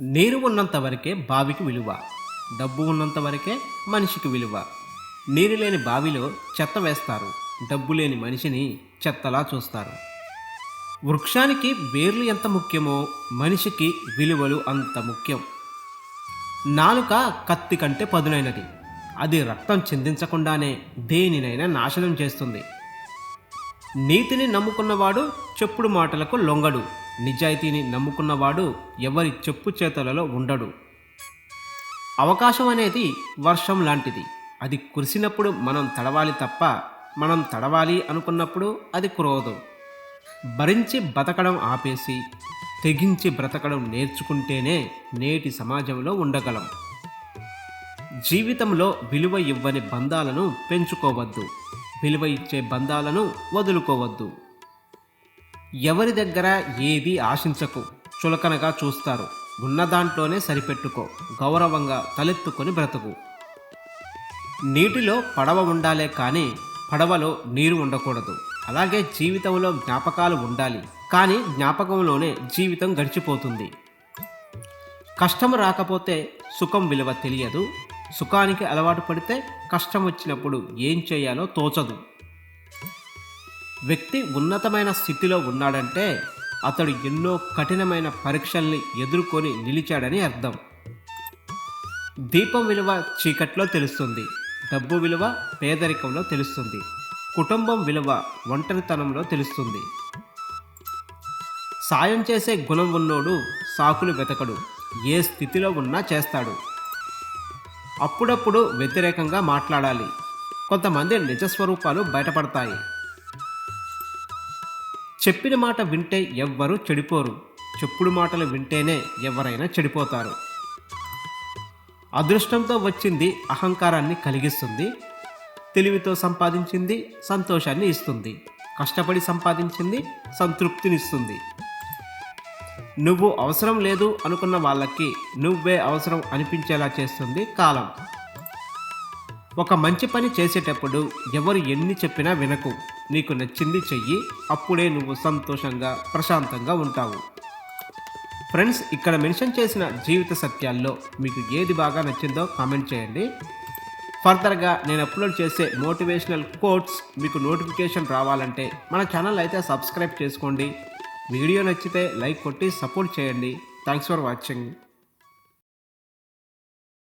నీరు ఉన్నంత వరకే బావికి విలువ డబ్బు ఉన్నంత వరకే మనిషికి విలువ. నీరు లేని బావిలో చెత్త వేస్తారు డబ్బు లేని మనిషిని చెత్తలా చూస్తారు. వృక్షానికి వేర్లు ఎంత ముఖ్యమో మనిషికి విలువలు అంత ముఖ్యం. నాలుక కత్తి కంటే పదునైనది అది రక్తం చెందించకుండానే దేనినైనా నాశనం చేస్తుంది. నీతిని నమ్ముకున్నవాడు చెప్పుడు మాటలకు లొంగడు. నిజాయితీని నమ్ముకున్నవాడు ఎవరి చెప్పు చేతలలో ఉండడు. అవకాశం అనేది వర్షం లాంటిది. అది కురిసినప్పుడు మనం తడవాలి తప్ప మనం తడవాలి అనుకున్నప్పుడు అది కురవదు. భరించి బతకడం ఆపేసి తెగించి బ్రతకడం నేర్చుకుంటేనే నేటి సమాజంలో ఉండగలం. జీవితంలో విలువ ఇవ్వని బంధాలను పెంచుకోవద్దు. విలువ ఇచ్చే బంధాలను వదులుకోవద్దు. ఎవరి దగ్గర ఏది ఆశించకు చులకనగా చూస్తారు. ఉన్న దాంట్లోనే సరిపెట్టుకో గౌరవంగా తలెత్తుకొని బ్రతుకు. నీటిలో పడవ ఉండాలే కానీ పడవలో నీరు ఉండకూడదు. అలాగే జీవితంలో జ్ఞాపకాలు ఉండాలి కానీ జ్ఞాపకంలోనే జీవితం గడిచిపోతుంది. కష్టం రాకపోతే సుఖం విలువ తెలియదు. సుఖానికి అలవాటు పడితే కష్టం వచ్చినప్పుడు ఏం చేయాలో తోచదు. వ్యక్తి ఉన్నతమైన స్థితిలో ఉన్నాడంటే అతడు ఎన్నో కఠినమైన పరీక్షల్ని ఎదుర్కొని నిలిచాడని అర్థం. దీపం విలువ చీకట్లో తెలుస్తుంది డబ్బు విలువ పేదరికంలో తెలుస్తుంది కుటుంబం విలువ ఒంటరితనంలో తెలుస్తుంది. సాయం చేసే గుణం ఉన్నోడు సాకులు వెతకడు ఏ స్థితిలో ఉన్నా చేస్తాడు. అప్పుడప్పుడు వ్యతిరేకంగా మాట్లాడాలి. కొంతమంది నిజస్వరూపాలు బయటపడతాయి. చెప్పిన మాట వింటే ఎవ్వరూ చెడిపోరు. చెప్పుడు మాటలు వింటేనే ఎవరైనా చెడిపోతారు. అదృష్టంతో వచ్చింది అహంకారాన్ని కలిగిస్తుంది తెలివితో సంపాదించింది సంతోషాన్ని ఇస్తుంది. కష్టపడి సంపాదించింది సంతృప్తినిస్తుంది. నువ్వు అవసరం లేదు అనుకున్న వాళ్ళకి నువ్వే అవసరం అనిపించేలా చేస్తుంది కాలం. ఒక మంచి పని చేసేటప్పుడు ఎవరు ఎన్ని చెప్పినా వినకు. నీకు నచ్చింది చెయ్యి అప్పుడే నువ్వు సంతోషంగా ప్రశాంతంగా ఉంటావు. ఫ్రెండ్స్ ఇక్కడ మెన్షన్ చేసిన జీవిత సత్యాల్లో మీకు ఏది బాగా నచ్చిందో కామెంట్ చేయండి. ఫర్దర్గా నేను అప్లోడ్ చేసే మోటివేషనల్ కోట్స్ మీకు నోటిఫికేషన్ రావాలంటే మన ఛానల్ అయితే సబ్స్క్రైబ్ చేసుకోండి. వీడియో నచ్చితే లైక్ కొట్టి సపోర్ట్ చేయండి. Thanks for watching.